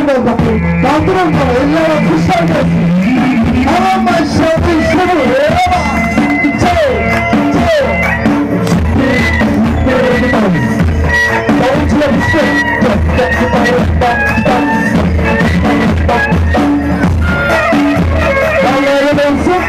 buradan bakın. Kaldırın bunu. Eller kuşlar gelsin. Tamam ben şarkıyı şunu. Merhaba. Çay. Çay. Davulcular işte. Vallahi ben çok